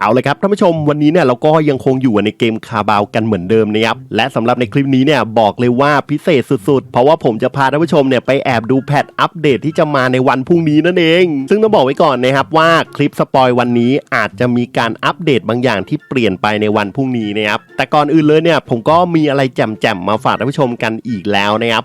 เอาเลยครับท่านผู้ชมวันนี้เนี่ยเราก็ยังคงอยู่ในเกมคาบาวกันเหมือนเดิมนะครับและสำหรับในคลิปนี้เนี่ยบอกเลยว่าพิเศษสุดๆ เพราะว่าผมจะพาท่านผู้ชมเนี่ยไปแอบดูแพทอัปเดตที่จะมาในวันพรุ่งนี้นั่นเอง ซึ่งต้องบอกไว้ก่อนนะครับว่าคลิปสปอยวันนี้อาจจะมีการอัปเดตบางอย่างที่เปลี่ยนไปในวันพรุ่งนี้นะครับแต่ก่อนอื่นเลยเนี่ยผมก็มีอะไรแจ่มๆมาฝากท่านผู้ชมกันอีกแล้วนะครับ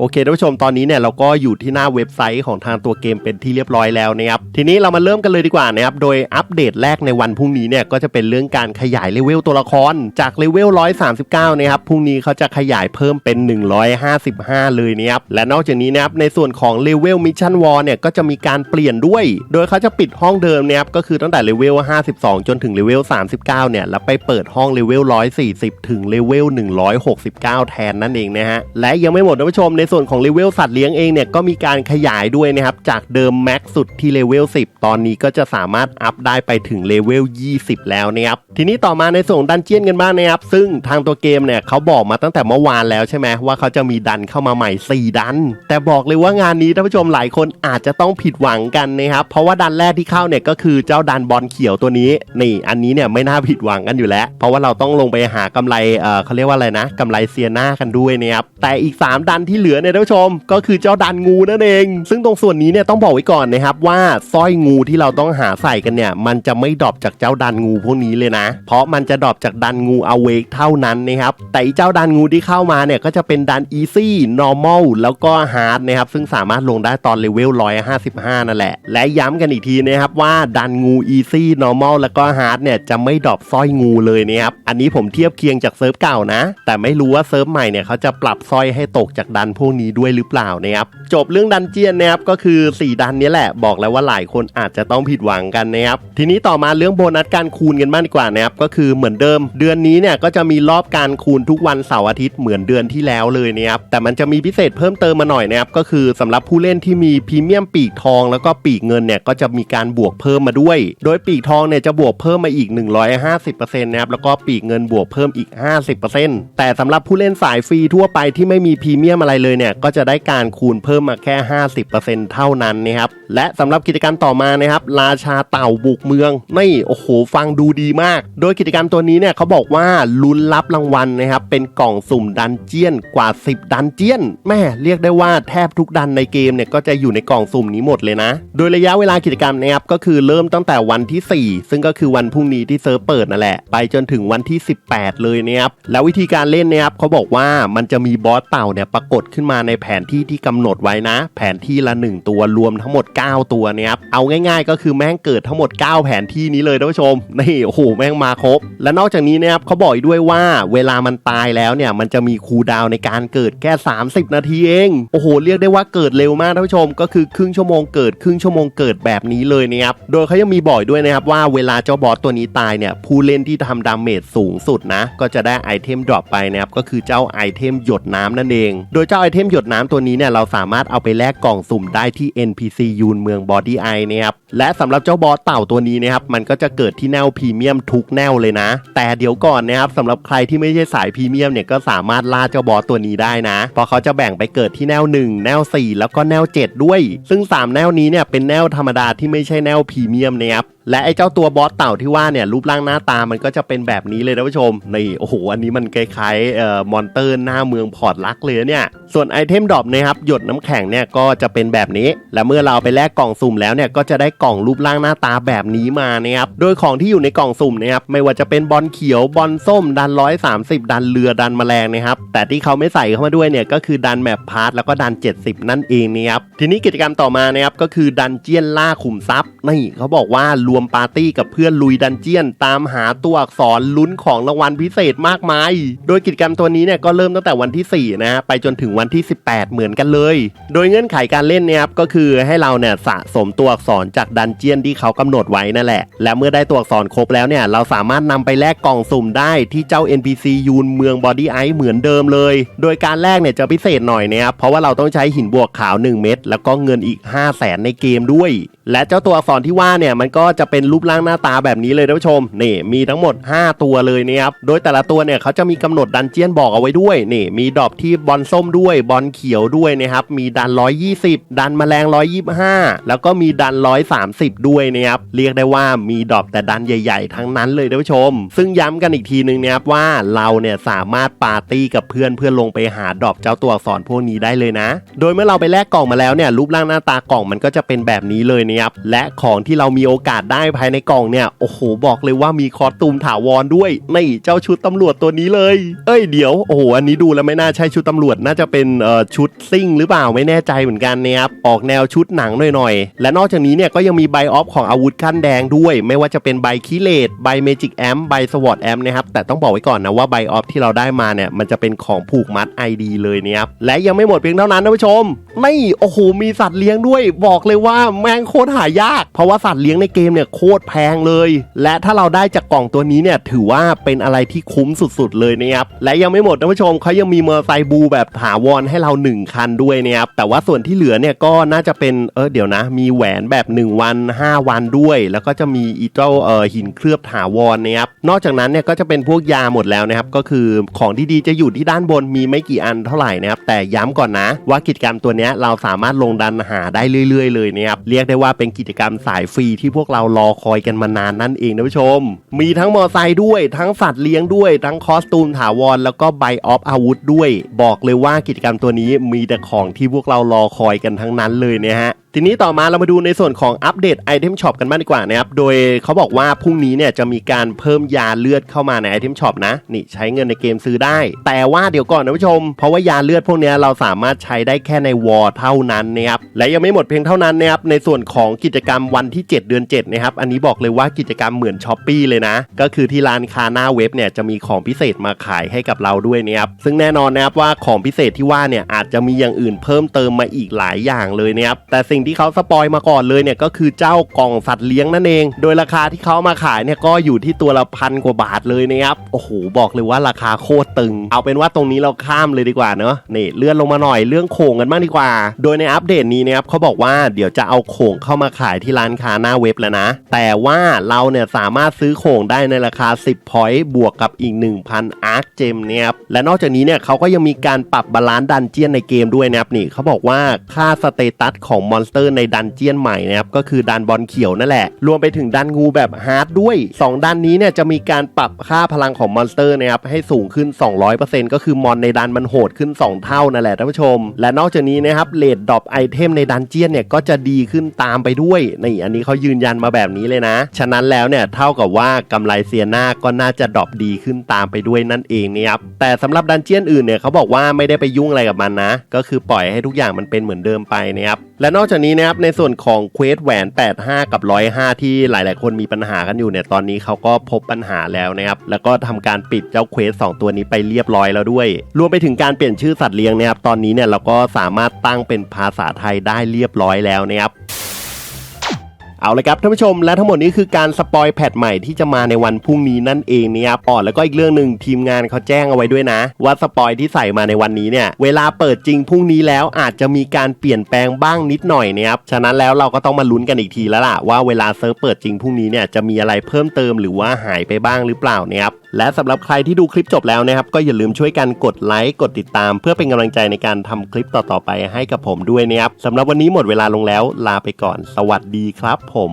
โอเคท่านผู้ชมตอนนี้เนี่ยเราก็อยู่ที่หน้าเว็บไซต์ของทางตัวเกมเป็นที่เรียบร้อยแล้วนะครับทีนี้เรามาเริ่มกันเลยดีกว่านะครับโดยอัปเดตแรกในวันพรุ่งนี้เนี่ยก็จะเป็นเรื่องการขยายเลเวลตัวละครจากเลเวล 139 นะครับพรุ่งนี้เขาจะขยายเพิ่มเป็น 155 เลยนะครับและนอกจากนี้นะครับในส่วนของเลเวลมิชชั่นวอลเนี่ยก็จะมีการเปลี่ยนด้วย โดยเขาจะปิดห้องเดิมนะครับก็คือตั้งแต่เลเวล 52 จนถึงเลเวล 39 เนี่ยแล้วไปเปิดห้องเลเวล 140 ถึงเลเวล 169 แทนนั่นเองนะฮะและยังไม่หมดท่านผู้ชมในส่วนของเลเวลสัตว์เลี้ยงเองเนี่ยก็มีการขยายด้วยนะครับ จากเดิมแม็กสุดที่เลเวล10 ตอนนี้ก็จะสามารถอัพได้ไปถึงเลเวล20 แล้วนะครับทีนี้ต่อมาในส่วนของดันเจียนกันบ้างนะครับ ซึ่งทางตัวเกมเนี่ยเขาบอกมาตั้งแต่เมื่อวานแล้วใช่ไหมว่าเขาจะมีดันเข้ามาใหม่ 4 ดัน แต่บอกเลยว่างานนี้ท่านผู้ชมหลายคนอาจจะต้องผิดหวังกันนะครับเพราะว่าดันแรกที่เข้าเนี่ยก็คือเจ้าดันบอลเขียวตัวนี้นี่อันนี้เนี่ยไม่น่าผิดหวังกันอยู่แล้ว เพราะว่าเราต้องลงไปหากำไรเออเขาเรียกว่าอะไรนะกำไรเซียนากันด้วยนะครับแต่อีก 3 ดันที่เหลือเนี่ยท่านผู้ชม ก็คือเจ้าดันงูนั่นเอง ซึ่งตรงส่วนนี้เนี่ยต้องบอกไว้ก่อนนะครับว่าสร้อยงูที่เราต้องหาใส่กันเนี่ยมันจะไม่ดรอปจากเจ้าดันงูพวกนี้เลยนะ เพราะมันจะดรอปจากดันงูอเวกเท่านั้นนะครับแต่เจ้าดันงูที่เข้ามาเนี่ยก็จะเป็นดันอีซี่ normal แล้วก็ hard นะครับซึ่งสามารถลงได้ตอนเลเวล155 นั่นแหละ และย้ำกันอีกทีนะครับว่าดันงู easy normal แล้วก็ hard เนี่ยจะไม่ดรอปสร้อยงูเลยนะครับอันนี้ผมเทียบเคียงจากเซิร์ฟเก่านะ แต่ไม่รู้ว่าเซิร์ฟใหม่เนี่ยเขาจะปรับสร้อยให้ตกจากดันพวกนี้ด้วยหรือเปล่านะครับจบเรื่องดันเจียนนะครับก็คือ 4 ดันนี้แหละบอกแล้วว่าหลายคนอาจจะต้องผิดหวังกันนะครับทีนี้ต่อมาเรื่องโบนัสการคูณกันบ้างดีกว่านะครับก็คือเหมือนเดิม เดือนนี้เนี่ยก็จะมีรอบการคูณทุกวันเสาร์อาทิตย์เหมือนเดือนที่แล้วเลยนะครับแต่มันจะมีพิเศษเพิ่มเติมมาหน่อยนะครับก็คือสำหรับผู้เล่นที่มีพรีเมียมปีกทอง แล้วก็ปีกเงินเนี่ยก็จะมีการบวกเพิ่มมาด้วย โดยปีกทองเนี่ยจะบวกเพิ่มมาอีก 150%นะครับแล้วก็ปีกเงินบวกเพิ่มอีก 50%แต่สำหรับผู้เล่นสายฟรีทั่วไปที่ไม่มีพรีเมียมอะไรเลยเนี่ยก็จะได้การคูณเพิ่มมาแค่ 50%เท่านั้นนะครับและสำหรับกิจกรรมต่อมานะครับราชาเต่าบุกเมืองนี่โอ้โหฟังดูดีมาก โดยกิจกรรมตัวนี้เนี่ยเขาบอกว่าลุ้นรับรางวัลนะครับเป็นกล่องสุ่มดันเจียนกว่า 10 ดันเจียนแม่เรียกได้ว่าแทบทุกดันในเกมเนี่ยก็จะอยู่ในกล่องสุ่มนี้หมดเลยนะ โดยระยะเวลากิจกรรมนะครับก็คือเริ่มตั้งแต่วันที่ 4 ซึ่งก็คือวันพรุ่งนี้ที่เซิร์ฟเปิดนั่นแหละ ไปจนถึงวันที่ 18 เลยนะครับแล้ววิธีการเล่นนะครับเขาบอกว่ามันจะมีบอสเต่าเนี่ยปรากฏขึ้นมาในแผนที่ที่กำหนดไว้นะ แผนที่ละ 1 ตัวรวมทั้งหมด 9 ตัวเนี่ยครับเอาง่าย ๆ ก็คือแม่งเกิดทั้งหมด 9 แผนที่นี้เลยท่านผู้ชมนี่โอ้โหแม่งมาครบ และนอกจากนี้นะครับเขาบอกด้วยว่าเวลามันตายแล้วเนี่ยมันจะมีคูดาวในการเกิดแค่ 30 นาทีเองโอ้โหเรียกได้ว่าเกิดเร็วมากท่านผู้ชม ก็คือครึ่งชั่วโมงเกิดครึ่งชั่วโมงเกิดแบบนี้เลยนะครับโดยเขายังมีบอกด้วยนะครับว่าเวลาเจ้าบอสตัวนี้ตายเนี่ยผู้เล่นที่ทำดาเมจสูงสุดนะ ก็จะได้ไอเทมดรอปไปนะครับก็คือเจ้าไอเทมหยดน้ำนั่นเอง โดยเจ้าไอเทมหยดน้ำตัวนี้เนี่ยเราสามารถเอาไปแลกกล่องสุ่มได้ที่ NPC ยูนเมืองบอดี้ไอนะครับและสำหรับเจ้าบอสเต่าตัวนี้นะครับมันก็จะเกิดที่แนวพรีเมียมทุกแนวเลยนะ แต่เดี๋ยวก่อนนะครับสำหรับใครที่ไม่ใช่สายพรีเมียมเนี่ยก็สามารถล่าเจ้าบอสตัวนี้ได้นะเพราะเขาจะแบ่งไปเกิดที่แนว 1 แนว 4 แล้วก็แนว 7 ด้วย ซึ่ง 3 แนวนี้เนี่ยเป็นแนวธรรมดาที่ไม่ใช่แนวพรีเมียมนะครับ และไอ้เจ้าตัวบอสเต่าที่ว่าเนี่ยรูปร่างหน้าตามันก็จะเป็นแบบนี้เลยท่านผู้ชมนี่โอ้โหอันนี้มันคล้ายๆเอ่อมอนเตอร์หน้าเมืองพอร์ตลักเลยเนี่ยส่วนไอเทมดรอปนะครับหยดน้ำแข็งเนี่ยก็จะเป็นแบบนี้ และเมื่อเราไปแลกกล่องสุ่มแล้วเนี่ยก็จะได้กล่องรูปร่างหน้าตาแบบนี้มานะครับโดยของที่อยู่ในกล่องสุ่มนะครับไม่ว่าจะเป็นบอลเขียวบอลส้ม ดัน130ดันเรือดันแมลงนะครับแต่ที่เขาไม่ใส่เข้ามาด้วยเนี่ยก็คือดันแมปพาร์ทแล้วก็ดัน 70 นั่นเองนะครับทีนี้กิจกรรมต่อมานะครับก็คือดันเจียนล่าขุมทรัพย์นี่เขาบอกว่ารววมปาร์ตี้กับเพื่อนลุยดันเจียน ตามหาตัวอักษรลุ้นของรางวัลพิเศษมากมาย โดยกิจกรรมตัวนี้เนี่ยก็เริ่มตั้งแต่วันที่ 4 นะฮะไปจนถึงวันที่ 18 เหมือนกันเลย โดยเงื่อนไขการเล่นเนี่ยครับก็คือให้เราเนี่ยสะสมตัวอักษรจากดันเจียนที่เขากำหนดไว้นั่นแหละ และเมื่อได้ตัวอักษรครบแล้วเนี่ยเราสามารถนำไปแลกกล่องสุ่มได้ที่เจ้า NPC ยูนเมืองบอดี้ไอซ์เหมือนเดิมเลย โดยการแลกเนี่ยจะพิเศษหน่อยนะครับเพราะว่าเราต้องใช้หินบวกขาว 1 เม็ดแล้วก็เงินอีก 5 0 0แสนในเกมด้วย และเจ้าตัวอักษรที่ว่าเนี่ยมันก็จะเป็นรูปร่างหน้าตาแบบนี้เลยท่านผู้ชมนี่มีทั้งหมด 5 ตัวเลยนะครับโดยแต่ละตัวเนี่ยเขาจะมีกำหนดดันเจียนบอกเอาไว้ด้วยนี่มีดอกที่บอลส้มด้วยบอลเขียวด้วยนะครับมีดัน 120 ดันแมลง 125 แล้วก็มีดัน 130 ด้วยนะครับเรียกได้ว่ามีดอกแต่ดันใหญ่ ๆ ทั้งนั้นเลยท่านผู้ชม ซึ่งย้ำกันอีกทีนึงนะครับว่าเราเนี่ยสามารถปาร์ตี้กับเพื่อนเพื่อลงไปหาดอกเจ้าตัวอักษรพวกนี้ได้เลยนะ โดยเมื่อเราไปแลกกล่องมาแล้วเนี่ยรูปร่างหน้าตากล่องมันก็จะเป็นแบบนี้เลยนะครับ และของที่เรามีโอกาสได้ภายในกล่องเนี่ย โอ้โห บอกเลยว่ามีคอสตูมถาวรด้วยนี่เจ้าชุดตำรวจตัวนี้เลย เอ้ยเดี๋ยว โอ้โห อันนี้ดูแล้วไม่น่าใช่ชุดตำรวจ น่าจะเป็นชุดซิ่งหรือเปล่า ไม่แน่ใจเหมือนกันนะครับ ออกแนวชุดหนังหน่อยๆ และนอกจากนี้เนี่ยก็ยังมีใบออฟของอาวุธขั้นแดงด้วย ไม่ว่าจะเป็นใบคิเลตใบเมจิกแอมใบสวอตแอมนะครับ แต่ต้องบอกไว้ก่อนนะว่าใบออฟที่เราได้มาเนี่ย มันจะเป็นของผูกมัด ID เลยนะครับ และยังไม่หมดเพียงเท่านั้นนะผู้ชม ไม่ โอ้โห มีสัตว์เลี้ยงด้วย บอกเลยว่าแมงโคตรหายาก เพราะว่าสัตว์เลี้ยงในเกมเนี่ยโคตรแพงเลย และถ้าเราได้จากกล่องตัวนี้เนี่ยถือว่าเป็นอะไรที่คุ้มสุดๆเลยนะครับและยังไม่หมดนะผู้ชมเขายังมีมอเตอร์ไซค์บูแบบถาวรให้เรา 1 คันด้วยนะครับแต่ว่าส่วนที่เหลือเนี่ยก็น่าจะเป็นเออเดี๋ยวนะ มีแหวนแบบ 1 วัน 5 วันด้วย แล้วก็จะมีอีเจ้าเออหินเคลือบถาวรนะครับนอกจากนั้นเนี่ยก็จะเป็นพวกยาหมดแล้วนะครับก็คือของที่ดีจะอยู่ที่ด้านบนมีไม่กี่อันเท่าไหร่นะครับแต่ย้ำก่อนนะ ว่ากิจกรรมตัวนี้เราสามารถลงดันหาได้เรื่อย ๆ เลยนะครับเรียกได้ว่าเป็นกิจกรรมสายฟรีที่พวกเรารอคอยกันมานานนั่นเองนะผู้ชม มีทั้งมอไซค์ด้วย ทั้งสัตว์เลี้ยงด้วย ทั้งคอสตูมถาวรแล้วก็ใบออฟอาวุธด้วย บอกเลยว่ากิจกรรมตัวนี้มีแต่ของที่พวกเรารอคอยกันทั้งนั้นเลยนะฮะทีนี้ต่อมาเรามาดูในส่วนของอัปเดตไอเทมช็อปกันบ้างดีกว่านะครับ โดยเขาบอกว่าพรุ่งนี้เนี่ยจะมีการเพิ่มยาเลือดเข้ามาในไอเทมช็อปนะ นี่ใช้เงินในเกมซื้อได้ แต่ว่าเดี๋ยวก่อนนะผู้ชม เพราะว่ายาเลือดพวกนี้เราสามารถใช้ได้แค่ในวอร์เท่านั้นนะครับ และยังไม่หมดเพียงเท่านั้นนะครับ ในส่วนของกิจกรรมวันที่ 7 เดือน7นะครับ อันนี้บอกเลยว่ากิจกรรมเหมือนช้อปปี้เลยนะ ก็คือที่ร้านคาหน้าเว็บเนี่ยจะมีของพิเศษมาขายให้กับเราด้วยนะครับ ซึ่งแน่นอนนะครับว่าของพิเศษที่ว่าเนี่ยอาจจะมีอย่างอื่นเพิ่มเติมมาอีกหลายอย่างเลยนะครับแต่สิ่งที่เขาสปอยมาก่อนเลยเนี่ยก็คือเจ้ากล่องสัตว์เลี้ยงนั่นเอง โดยราคาที่เขามาขายเนี่ยก็อยู่ที่ตัวละพันกว่าบาทเลยนะครับโอ้โหบอกเลยว่าราคาโคตรตึง เอาเป็นว่าตรงนี้เราข้ามเลยดีกว่าเนอะนี่เลื่อนลงมาหน่อยเรื่องโขงกันบ้างดีกว่า โดยในอัปเดตนี้นะครับเขาบอกว่าเดี๋ยวจะเอาโขงเข้ามาขายที่ร้านค้าหน้าเว็บแล้วนะ แต่ว่าเราเนี่ยสามารถซื้อโขงได้ในราคา 10 พอยต์บวกกับอีก 1,000 อาร์คเจมเนี่ยครับและนอกจากนี้เนี่ยเขาก็ยังมีการปรับบาลานซ์ดันเจียนในเกมด้วยนะครับนี่เขาบอกว่าค่าสเตตัสของมอนสเตอร์ในดันเจียนใหม่นะครับก็คือดันบอลเขียวนั่นแหละ รวมไปถึงดันงูแบบฮาร์ดด้วย 2 ดันนี้เนี่ยจะมีการปรับค่าพลังของมอนสเตอร์นะครับให้สูงขึ้น 200%ก็คือมอนในดันมันโหดขึ้น 2 เท่านั่นแหละท่านผู้ชม และนอกจากนี้นะครับเลดดรอปไอเทมในดันเจียนเนี่ยก็จะดีขึ้นตามไปด้วยนี่อันนี้เขายืนยันมาแบบนี้เลยนะ ฉะนั้นแล้วเนี่ยเท่ากับว่ากำไรเซียนาก็น่าจะดรอปดีขึ้นตามไปด้วยนั่นเองนะครับแต่สำหรับดันเจียนอื่นเนี่ยเขาบอกว่าไม่ได้ไปยุ่งอะไรกับมันนะ ก็คือปล่อยให้ทุกอย่างมันเป็นเหมือนเดิมไปนะครับและนอกจากนี้นะครับในส่วนของเควสแหวน 85 กับ 105 ที่หลาย ๆ คนมีปัญหากันอยู่เนี่ยตอนนี้เขาก็พบปัญหาแล้วนะครับแล้วก็ทำการปิดเจ้าเควส 2 ตัวนี้ไปเรียบร้อยแล้วด้วย รวมไปถึงการเปลี่ยนชื่อสัตว์เลี้ยงนะครับตอนนี้เนี่ยเราก็สามารถตั้งเป็นภาษาไทยได้เรียบร้อยแล้วนะครับ เอาเลยครับท่านผู้ชมและทั้งหมดนี้คือการสปอยแพทใหม่ที่จะมาในวันพรุ่งนี้นั่นเองนะครับอ๋อแล้วก็อีกเรื่องหนึ่งทีมงานเขาแจ้งเอาไว้ด้วยนะ ว่าสปอยที่ใส่มาในวันนี้เนี่ยเวลาเปิดจริงพรุ่งนี้แล้วอาจจะมีการเปลี่ยนแปลงบ้างนิดหน่อยนะครับฉะนั้นแล้วเราก็ต้องมาลุ้นกันอีกทีแล้วล่ะว่าเวลาเซิร์ฟเปิดจริงพรุ่งนี้เนี่ยจะมีอะไรเพิ่มเติมหรือว่าหายไปบ้างหรือเปล่านะครับและสำหรับใครที่ดูคลิปจบแล้วนะครับ ก็อย่าลืมช่วยกันกดไลค์กดติดตาม เพื่อเป็นกำลังใจในการทำคลิปต่อๆไปให้กับผมด้วยนะครับสำหรับวันนี้หมดเวลาลงแล้ว ลาไปก่อน สวัสดีครับผม